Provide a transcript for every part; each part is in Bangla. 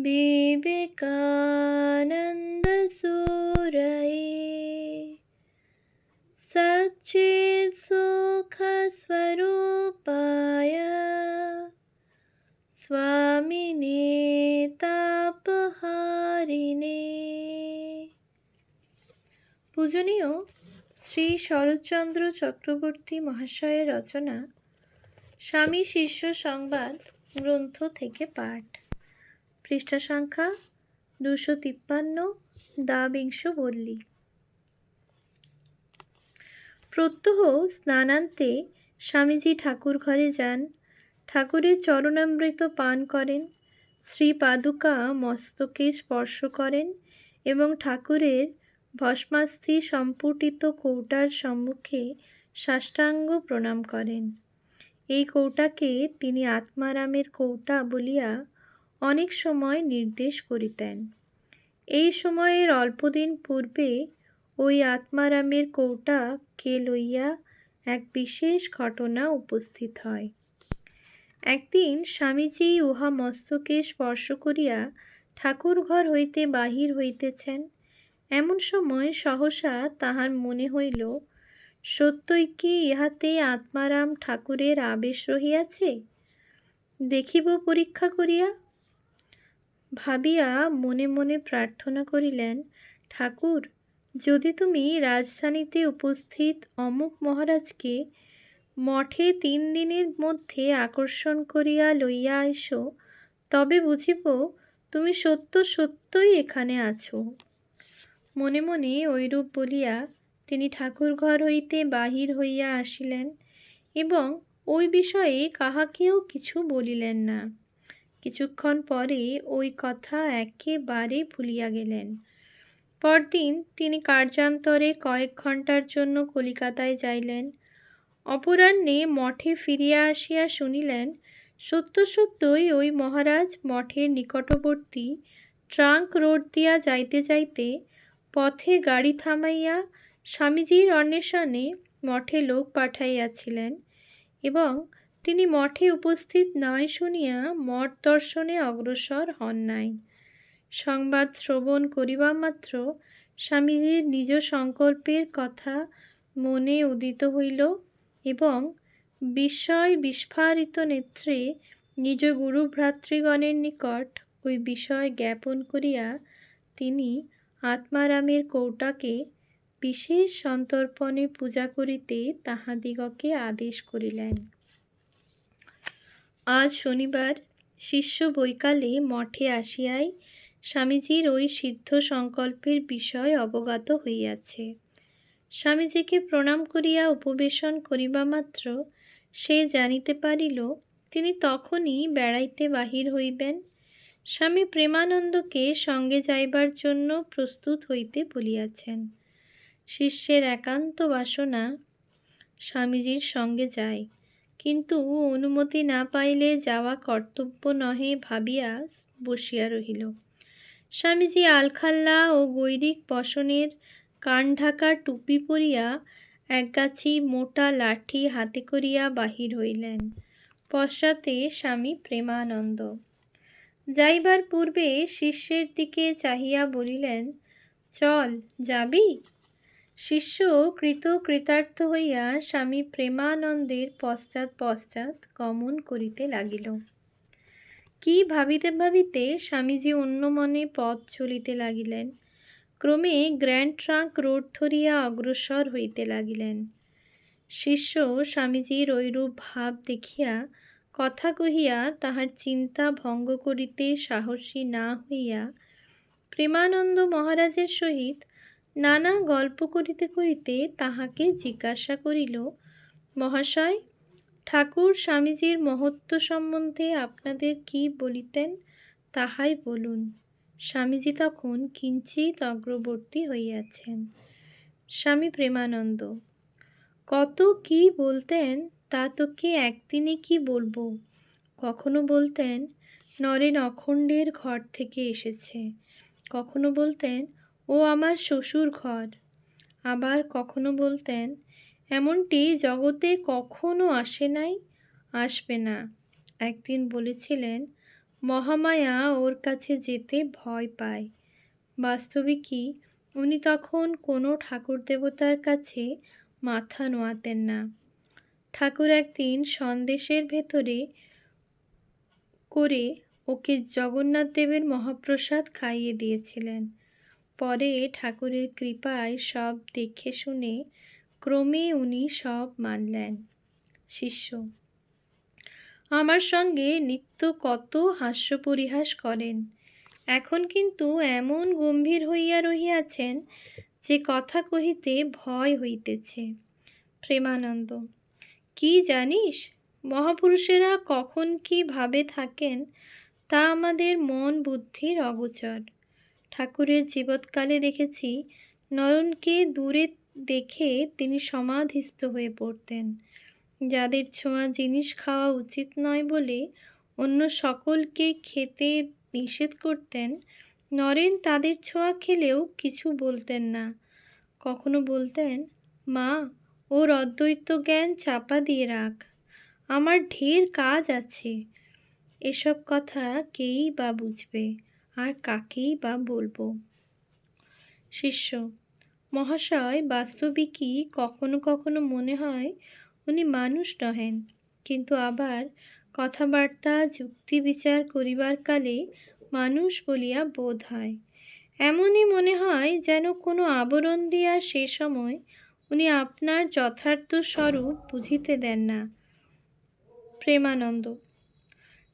विवेकानन्दसूरये सच्चित्सुखस्वरूपाय स्वामिने তাপহারিণে পূজনীয় শ্রী শরৎচন্দ্র চক্রবর্তী মহাশয়ের রচনা স্বামী শিষ্য সংবাদ গ্রন্থ থেকে পাঠ পৃষ্ঠা সংখ্যা দুশো তিপ্পান্ন দ্বাবিংশ বল্লী। প্রত্যহ স্নানান্তে স্বামীজি ঠাকুর ঘরে যান। ঠাকুরের চরণামৃত পান করেন। শ্রী পাদুকা মস্তকে স্পর্শ করেন এবং ঠাকুরের ভস্মাস্থি সম্পুটিত কৌটার সম্মুখে সাষ্টাঙ্গ প্রণাম করেন। এই কৌটাকে তিনি আত্মারামের কৌটা বলিয়া অনেক সময় নির্দেশ করিতেন। এই সময়ের অল্পদিন পূর্বে ওই আত্মারামের কৌটা কে লইয়া এক বিশেষ ঘটনা উপস্থিত হয়। একদিন স্বামীজি উহা মস্তকে স্পর্শ করিয়া ঠাকুর ঘর হইতে বাহির হইতেছেন। এমন সময় সহসা তাহার মনে হইল, সত্যই কি ইহাতে আত্মারাম ঠাকুরের আবেশ রহিয়াছে? দেখিব পরীক্ষা করিয়া ভাবিয়া মনে মনে প্রার্থনা করিলেন, ঠাকুর, যদি তুমি রাজধানীতে উপস্থিত অমুক মহারাজকে মঠে তিন দিনের মধ্যে আকর্ষণ করিয়া লইয়া আইসো, তবে বুঝিব তুমি সত্য সত্যই এখানে আছো মনে মনে ঐরূপ বলিয়া তিনি ঠাকুর ঘর হইতে বাহির হইয়া আসিলেন এবং ওই বিষয়ে কাহাকেও কিছু বলিলেন না। কিছুক্ষণ পরে ওই কথা একেবারে ভুলিয়া গেলেন। পরদিন তিনি কার্যান্তরে কয়েক ঘণ্টার জন্য কলিকাতায় যাইলেন। অপরাহ্নে মঠে ফিরিয়া আসিয়া শুনিলেন, সত্য সত্যই ওই মহারাজ মঠের নিকটবর্তী ট্রাঙ্ক রোড দিয়া যাইতে যাইতে পথে গাড়ি থামাইয়া স্বামীজির অন্বেষণে মঠে লোক পাঠাইয়াছিলেন এবং তিনি মঠে উপস্থিত নাই শুনিয়া মঠ দর্শনে অগ্রসর হন নাই। সংবাদ শ্রবণ করিবা মাত্র স্বামীজির নিজ সংকল্পের কথা মনে উদিত হইল এবং বিস্ময় বিস্ফারিত নেত্রে নিজ গুরু ভ্রাতৃগণের নিকট ওই বিষয় জ্ঞাপন করিয়া তিনি আত্মারামের কৌটাকে বিশেষ সন্তর্পণে পূজা করিতে তাহাদিগকে আদেশ করিলেন। আজ শনিবার শিষ্য বৈকালে মঠে আসিয়াই স্বামীজির ওই সিদ্ধ সংকল্পের বিষয় অবগত হইয়াছে। স্বামীজিকে প্রণাম করিয়া উপবেশন করিবা মাত্র সে জানিতে পারিল, তিনি তখনই বেড়াইতে বাহির হইবেন। স্বামী প্রেমানন্দকে সঙ্গে যাইবার জন্য প্রস্তুত হইতে বলিয়াছেন। শিষ্যের একান্ত বাসনা স্বামীজির সঙ্গে যায়। কিন্তু অনুমতি না পাইলে যাওয়া কর্তব্য নহে ভাবিয়া বসিয়া রহিল। স্বামীজি আলখাল্লা ও গৈরিক বসনের কান ঢাকা টুপি পরিয়া একগাছি মোটা লাঠি হাতে করিয়া বাহির হইলেন। পশ্চাতে স্বামী প্রেমানন্দ। যাইবার পূর্বে শিষ্যের দিকে চাহিয়া বলিলেন, চল, যাবি? শিষ্য কৃত কৃতার্থ হইয়া স্বামী প্রেমানন্দের পশ্চাৎ পশ্চাৎ গমন করিতে লাগিল। কি ভাবিতে ভাবিতে স্বামীজি অন্য মনে পথ চলিতে লাগিলেন, ক্রমে গ্র্যান্ড ট্রাঙ্ক রোড ধরিয়া অগ্রসর হইতে লাগিলেন। শিষ্য স্বামীজির ঐরূপ ভাব দেখিয়া কথা কহিয়া তাহার চিন্তা ভঙ্গ করিতে সাহসী না হইয়া প্রেমানন্দ মহারাজের সহিত নানা গল্প করিতে করিতে তাহাকে জিজ্ঞাসা করিল, মহাশয়, ঠাকুর স্বামীজির মহত্ব সম্বন্ধে আপনাদের কি বলিতেন? তাহাই বলুন। স্বামীজি তখন কিঞ্চিত অগ্রবর্তী হইয়াছেন। স্বামী প্রেমানন্দ, কত কি বলতেন তা তোকে একদিনে কি বলব? কখনো বলতেন, নরেন অখণ্ডের ঘর থেকে এসেছে। কখনো বলতেন ও আমার শ্বশুর ঘর। আবার কখনো বলতেন, এমনটি জগতে কখনো আসে নাই, আসবে না। একদিন বলেছিলেন, মহামায়া ওর কাছে যেতে ভয় পায়। বাস্তবিকই উনি তখন কোনো ঠাকুর দেবতার কাছে মাথা নোয়াতেন না। ঠাকুর একদিন সন্দেশের ভেতরে করে ওকে জগন্নাথ দেবের মহাপ্রসাদ খাইয়ে দিয়েছিলেন। পরে ঠাকুরের কৃপায় সব দেখে শুনে ক্রমে উনি সব মানলেন। শিষ্য, আমার সঙ্গে নিত্য কত হাস্য পরিহাস করেন। এখন কিন্তু এমন গম্ভীর হইয়া রহিয়াছেন যে কথা কহিতে ভয় হইতেছে। প্রেমানন্দ, কি জানিস, মহাপুরুষেরা কখন কি ভাবে থাকেন তা আমাদের মন বুদ্ধির অগোচর। ঠাকুরের জীবৎকালে দেখেছি, নয়নকে দূরে দেখে তিনি সমাধিস্থ হয়ে পড়তেন। যাদের ছোঁয়া জিনিস খাওয়া উচিত নয় বলে অন্য সকলকে খেতে নিষেধ করতেন, নরেন তাদের ছোঁয়া খেলেও কিছু বলতেন না। কখনো বলতেন, মা ওর অদ্বৈত জ্ঞান চাপা দিয়ে রাখ, আমার ঢের কাজ আছে। এসব কথা কেই বা বুঝবে? আর কাকেই বা বলব? শিষ্য, মহাশয় বাস্তবিকই কখনো কখনো মনে হয় উনি মানুষ নহেন, কিন্তু আবার কথাবার্তা, যুক্তি বিচার করিবার কালে মানুষ বলিয়া বোধ হয়। এমনই মনে হয় যেন কোনো আবরণ দিয়া সে সময় উনি আপনার যথার্থ স্বরূপ বুঝিতে দেন না। প্রেমানন্দ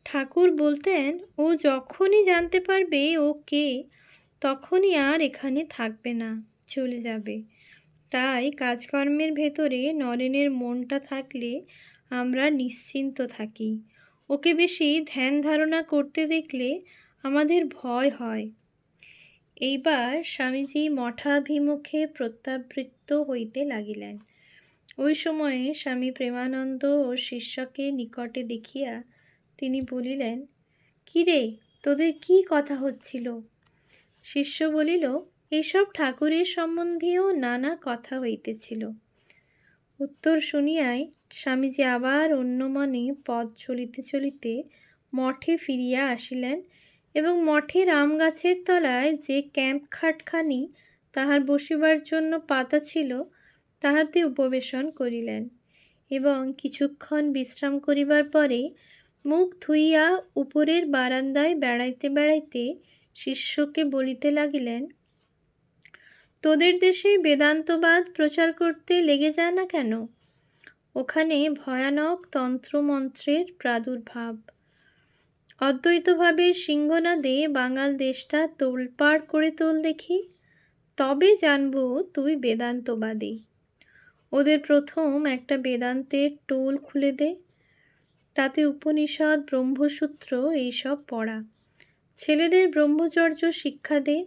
ঠাকুর বলতেন, ও যখনই জানতে পারবে ও কে, তখনই আর এখানে থাকবে না, চলে যাবে। তাই কাজকর্মের ভেতরে নরেনের মনটা থাকলে আমরা নিশ্চিন্ত থাকি। ওকে বেশি ধ্যান ধারণা করতে দেখলে আমাদের ভয় হয়। এইবার স্বামীজি মঠাভিমুখে প্রত্যাবৃত্ত হইতে লাগিলেন। ওই সময়ে স্বামী প্রেমানন্দ ও শিষ্যকে নিকটে দেখিয়া তিনি বলিলেন কিরে তোদের কি কথা হচ্ছিল? শিষ্য বলিল, এসব ঠাকুরের সম্বন্ধেও নানা কথা হইতেছিল। উত্তর শুনিয়াই স্বামীজি আবার অন্য মনে পথ চলিতে চলিতে মঠে ফিরিয়া আসিলেন এবং মঠের আম গাছের তলায় যে ক্যাম্প খাটখানি তাহার বসিবার জন্য পাতা ছিল, তাহাতে উপবেশন করিলেন এবং কিছুক্ষণ বিশ্রাম করিবার পরে মুখ ধুইয়া উপরের বারান্দায় বেড়াইতে বেড়াইতে শিষ্যকে বলিতে লাগিলেন, তোদের দেশে বেদান্তবাদ প্রচার করতে লেগে যায় না কেন? ওখানে ভয়ানক তন্ত্রমন্ত্রের প্রাদুর্ভাব। অদ্বৈতভাবে সিংহনাদে বাঙাল দেশটা তোলপাড় করে তোল দেখি, তবে জানব তুই বেদান্তবাদী। ওদের প্রথম একটা বেদান্তের টোল খুলে দে। তাতে উপনিষদ, ব্রহ্মসূত্র এইসব পড়া। ছেলেদের ব্রহ্মচর্য শিক্ষা দে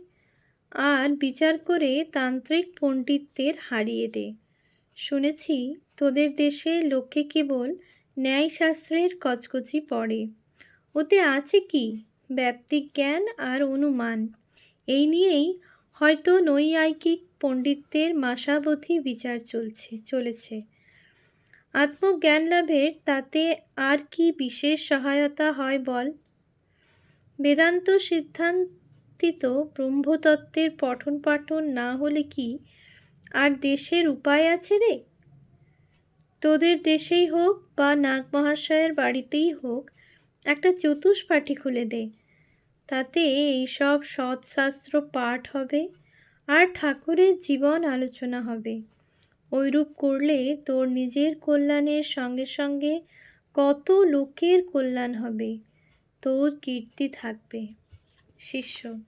আর বিচার করে তান্ত্রিক পণ্ডিতদের হারিয়ে দে। শুনেছি, তোদের দেশে লোকে কেবল ন্যায়শাস্ত্রের কচকচি পড়ে। ওতে আছে কি? ব্যাপ্তিক জ্ঞান আর অনুমান। এই নিয়েই হয়তো নৈয়ায়িক পণ্ডিতদের মাসাবধি বিচার চলছে, চলেছে। আত্মজ্ঞান লাভের তাতে আর কি বিশেষ সহায়তা হয় বল? বেদান্ত সিদ্ধান্তিত ব্রহ্মতত্ত্বের পঠন পাঠন না হলে কি আর দেশের উপায় আছে রে? তোদের দেশেই হোক বা নাগ মহাশয়ের বাড়িতেই হোক, একটা চতুষ্পাঠী খুলে দে। তাতে এইসব সৎশাস্ত্র পাঠ হবে আর ঠাকুরের জীবন আলোচনা হবে। ওইরূপ করলে তোর নিজের কল্যাণের সঙ্গে সঙ্গে কত লোকের কল্যাণ হবে। তোর কীর্তি থাকবে। শিষ্য,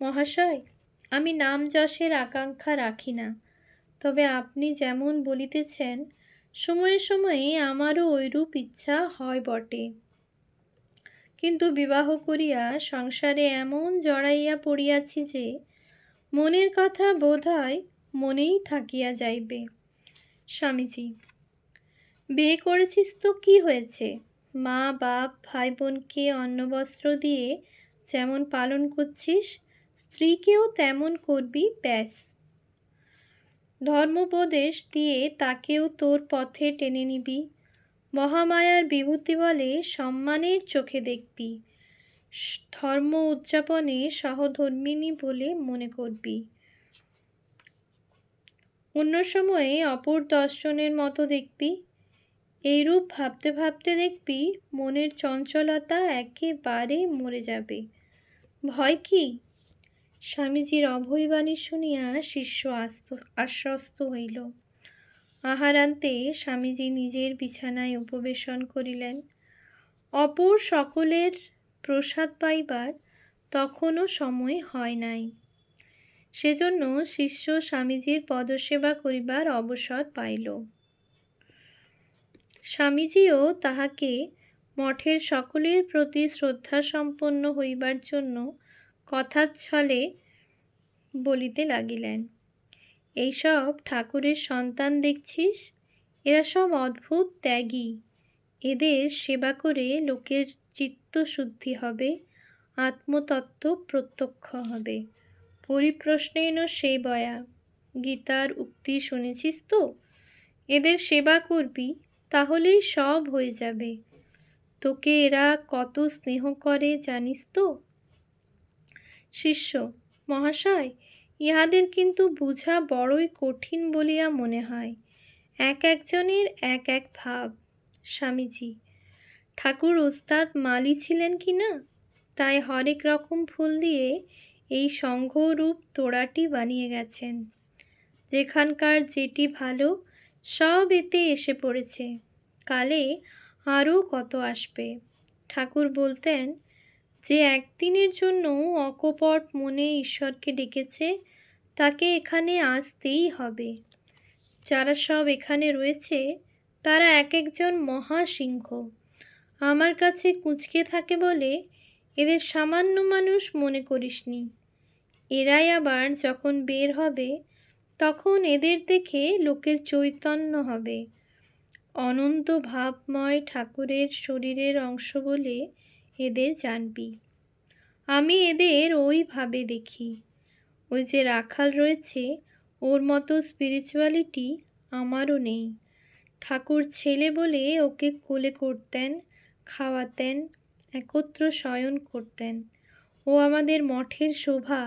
মহাশয়, আমি নাম যশের আকাঙ্ক্ষা রাখি না। তবে আপনি যেমন বলিতেছেন, সময়ে সময়ে আমারও ওইরূপ ইচ্ছা হয় বটে। কিন্তু বিবাহ করিয়া সংসারে এমন জড়াইয়া পড়িয়াছি যে, মনের কথা বোধ হয় মনেই থাকিয়া যাইবে। স্বামীজি, বিয়ে করেছিস তো, কি হয়েছে? মা, বাপ ভাই বোনকে অন্নবস্ত্র দিয়ে যেমন পালন করছিস, স্ত্রীকেও তেমন করবি, ব্যাস। ধর্মোপদেশ দিয়ে তাকেও তোর পথে টেনে নিবি। মহামায়ার বিভূতি বলে সম্মানের চোখে দেখবি। ধর্ম উদযাপনে সহধর্মিণী বলে মনে করবি। অন্য সময়ে অপর দর্শনের মতো দেখবি। এইরূপ ভাবতে ভাবতে দেখবি, মনের চঞ্চলতা একেবারে মরে যাবে। ভয় কি? স্বামীজির অভয়বাণী শুনিয়া শিষ্য আশ্বস্ত হইল। আহারান্তে স্বামীজি নিজের বিছানায় উপবেশন করিলেন। অপর সকলের প্রসাদ পাইবার তখনও সময় হয় নাই। সেজন্য শিষ্য স্বামীজির পদসেবা করিবার অবসর পাইল। স্বামীজিও তাহাকে মঠের সকলের প্রতি শ্রদ্ধা সম্পন্ন হইবার জন্য কথাচ্ছলে বলিতে লাগিলেন, এইসব ঠাকুরের সন্তান দেখছিস? এরা সব অদ্ভুত ত্যাগী। এদের সেবা করে লোকের চিত্তশুদ্ধি হবে, আত্মতত্ত্ব প্রত্যক্ষ হবে। পরিপ্রশ্নেন সেবয়া গীতার উক্তি শুনেছিস তো? এদের সেবা করবি, তাহলেই সব হয়ে যাবে। তোকে এরা কত স্নেহ করে জানিস তো? শিষ্য, মহাশয়, ইহাদের কিন্তু বুঝা বড়ই কঠিন বলিয়া মনে হয়। এক একজনের এক এক ভাব। স্বামীজি, ঠাকুর ওস্তাদ মালি ছিলেন কি না? তাই হরেক রকম ফুল দিয়ে এই সংঘরূপ তোড়াটি বানিয়ে গেছেন। যেখানকার যেটি ভালো, সব এতে এসে পড়েছে। কালে আরও কত আসবে? ঠাকুর বলতেন, যে একদিনের জন্য অকপট মনে ঈশ্বরকে ডেকেছে, তাকে এখানে আসতেই হবে। যারা সব এখানে রয়েছে, তারা এক একজন মহাসিংহ। আমার কাছে কুঁচকে থাকে বলে এদের সামান্য মানুষ মনে করিসনি। এরাই আবার যখন বের হবে, তখন এদের দেখে লোকের চৈতন্য হবে। অনন্ত ভাবময় ঠাকুরের শরীরের অংশ বলে এদের জানবি। আমি এদের ওইভাবে দেখি। ওই যে রাখাল রয়েছে, ওর মতো স্পিরিচুয়ালিটি আমারও নেই। ঠাকুর ছেলে বলে ওকে কোলে করতেন, খাওয়াতেন, একত্র শয়ন করতেন। ও আমাদের মঠের শোভা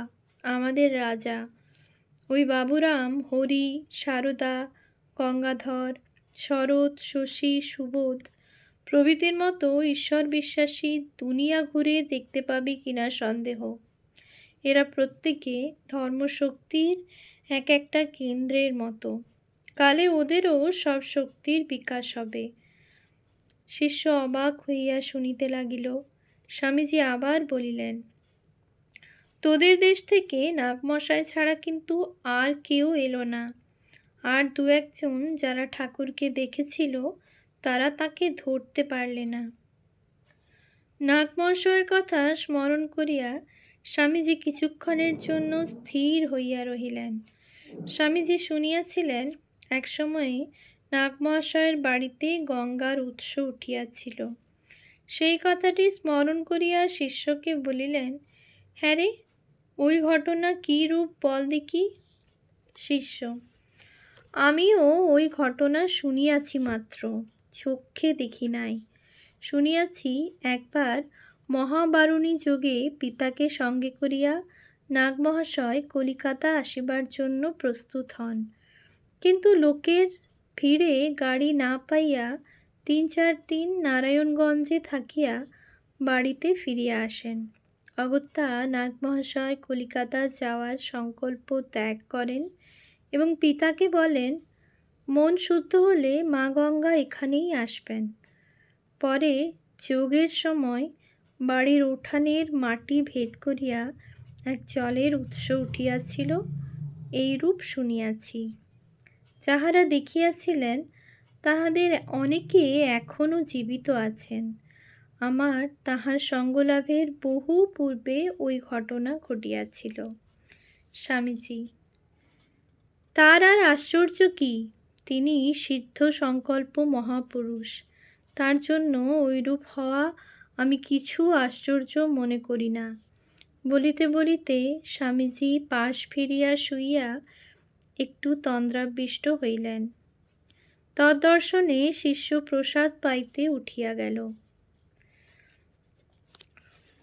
আমাদের রাজা। ওই বাবুরাম, হরি, সারদা, গঙ্গাধর, শরৎ, শশী, সুবোধ প্রভৃতির মতো ঈশ্বর বিশ্বাসী দুনিয়া ঘুরে দেখতে পাবি কিনা সন্দেহ। এরা প্রত্যেকে ধর্মশক্তির এক একটা কেন্দ্রের মতো। কালে ওদেরও সব শক্তির বিকাশ হবে। শিষ্য অবাক হইয়া শুনিতে লাগিল, স্বামীজি আবার বলিলেন তোদের দেশ থেকে নাগমশাই ছাড়া কিন্তু আর কেউ এলো না। আর দু একজন যারা ঠাকুরকে দেখেছিল, তারা তাকে ধরতে পারলে না। নাগমহাশয়ের কথা স্মরণ করিয়া স্বামীজি কিছুক্ষণের জন্য স্থির হইয়া রহিলেন। স্বামীজি শুনিয়াছিলেন এক সময়ে নাগমহাশয়ের বাড়িতে গঙ্গার উৎস উঠিয়াছিল। সেই কথাটি স্মরণ করিয়া শিষ্যকে বলিলেন হ্যাঁ রে ওই ঘটনা কী রূপ বল দেখি? শিষ্য, আমিও ওই ঘটনা শুনিয়াছি মাত্র চক্ষে দেখি নাই। শুনিয়াছি একবার মহাবারুণী যোগে পিতাকে সঙ্গে করিয়া নাগমহাশয় কলিকাতা আসিবার জন্য প্রস্তুত হন। কিন্তু লোকের ভিড়ে গাড়ি না পাইয়া তিন চার দিন নারায়ণগঞ্জে থাকিয়া বাড়িতে ফিরিয়া আসেন। অগত্যা নাগমহাশয় কলিকাতা যাওয়ার সংকল্প ত্যাগ করেন এবং পিতাকে বলেন, মন শুদ্ধ হলে মা গঙ্গা এখানেই আসবেন। পরে যোগের সময় বাড়ির উঠানের মাটি ভেদ করিয়া এক জলের উৎস উঠিয়াছিল, এইরূপ শুনিয়াছি। যাহারা দেখিয়াছিলেন, তাহাদের অনেকে এখনও জীবিত আছেন। আমার তাহার সঙ্গলাভের বহু পূর্বে ওই ঘটনা ঘটিয়াছিল। স্বামীজি, তার আর আশ্চর্য কি? তিনি সিদ্ধ সংকল্প মহাপুরুষ। তার জন্য ওইরূপ হওয়া আমি কিছু আশ্চর্য মনে করি না। বলিতে বলিতে স্বামীজি পাশ ফিরিয়া শুইয়া একটু তন্দ্রাবিষ্ট হইলেন। তদ্দর্শনে শিষ্য প্রসাদ পাইতে উঠিয়া গেল।